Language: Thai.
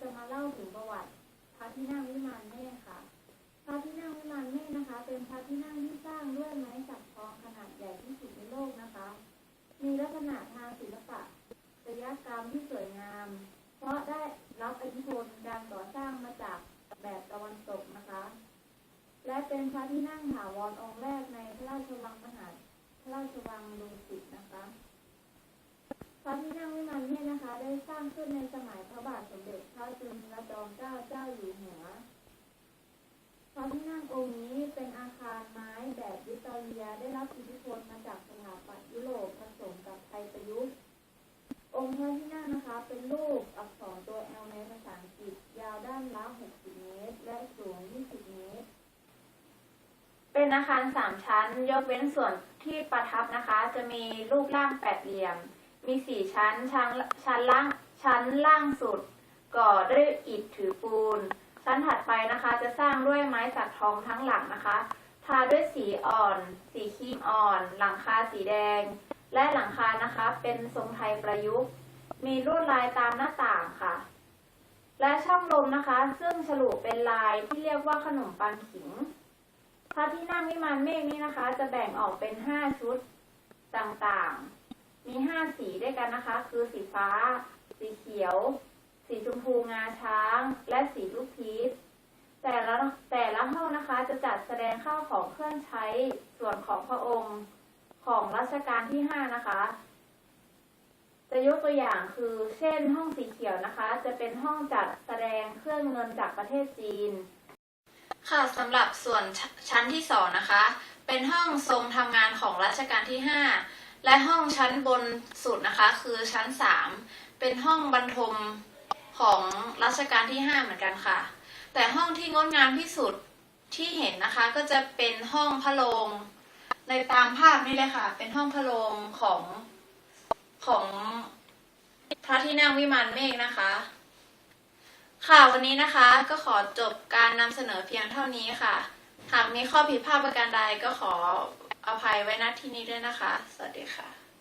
จะมาเล่าถึงประวัติพระที่นั่งวิมานเมฆค่ะ พระที่นั่งวิมานเมฆนะคะ เป็นพระที่นั่งที่สร้างด้วยไม้สักทองขนาดใหญ่ที่สุดในโลกนะคะ มีลักษณะทางศิลปะจริยกรรมที่สวยงาม เพราะได้รับอิทธิพลการก่อสร้างมาจากแบบตะวันตกนะคะ และเป็นพระที่นั่งถาวรองค์แรกในพระราชวังมหาพระราชวังดุสิตนะคะพระที่นั่งวิมานเนี่นะคะ ได้สร้างขึ้นในสมัยพระบาทสมเด็จพระจุลจอมเกล้าเจ้าอยู่หัว พ รงองค์นี้เป็นอาคารไม้แบบวิตอเรียได้รับอิทธิพลมาจากสถาปัตย์ยุโรปผสมกับไทยประยุกต์ องค์พระที่นั่งนะคะ เป็นรูปอักษรตัว L ในภาษาอังกฤษยาวด้านละ 60 เมตร และสูง 20 เมตร เป็นอาคารสามชั้น ยกเว้นส่วนที่ประทับนะคะ จะมีรูปร่างแปดเหลี่ยม มีสี่ชั้นชั้นชั้นล่างชั้นล่างสุด ก่อด้วยอิฐถือปูน ชั้นถัดไปนะคะจะสร้างด้วยไม้สักทองทั้งหลังนะคะ ทาด้วยสีอ่อน สีครีมอ่อน หลังคาสีแดง และหลังคานะคะเป็นทรงไทยประยุกต์ มีลวดลายตามหน้าต่างค่ะ และช่องลมนะคะ ซึ่งฉลุเป็นลายที่เรียกว่าขนมปังขิงพระที่นั่งวิมานเมฆนี้นะคะ จะแบ่งออกเป็นห้าชุดต่างๆ มีห้าสีด้วยกันนะคะ คือสีฟ้า สีเขียว สีชมพูงาช้าง และสีลูกพีช แต่ละแต่ละห้องนะคะ จะจัดแสดงข้าวของเครื่องใช้ส่วนของพระองค์ของรัชกาลที่ห้านะคะ จะยกตัวอย่างคือเช่นห้องสีเขียวนะคะ จะเป็นห้องจัดแสดงเครื่องเงินจากประเทศจีน ค่ะสำหรับส่วนชชั้นที่สองนะคะ เป็นห้องทรงทำงานของรัชกาลที่ 5 และห้องชั้นบนสุดนะคะ คือชั้น 3 เป็นห้องบรรทมของรัชกาลที่ 5 เหมือนกันค่ะ แต่ห้องที่งดงามที่สุด ที่เห็นนะคะก็จะเป็นห้องพระโรงในตามภาพนี่เลยค่ะ เป็นห้องพระโรงของของพระที่นั่งวิมานเมฆนะคะ ค่ะวันนี้นะคะก็ขอจบการนำเสนอเพียงเท่านี้ค่ะ หากมีข้อผิดพลาดประการใดก็ขออภัยไว้ณที่นี้ด้วยนะคะ สวัสดีค่ะ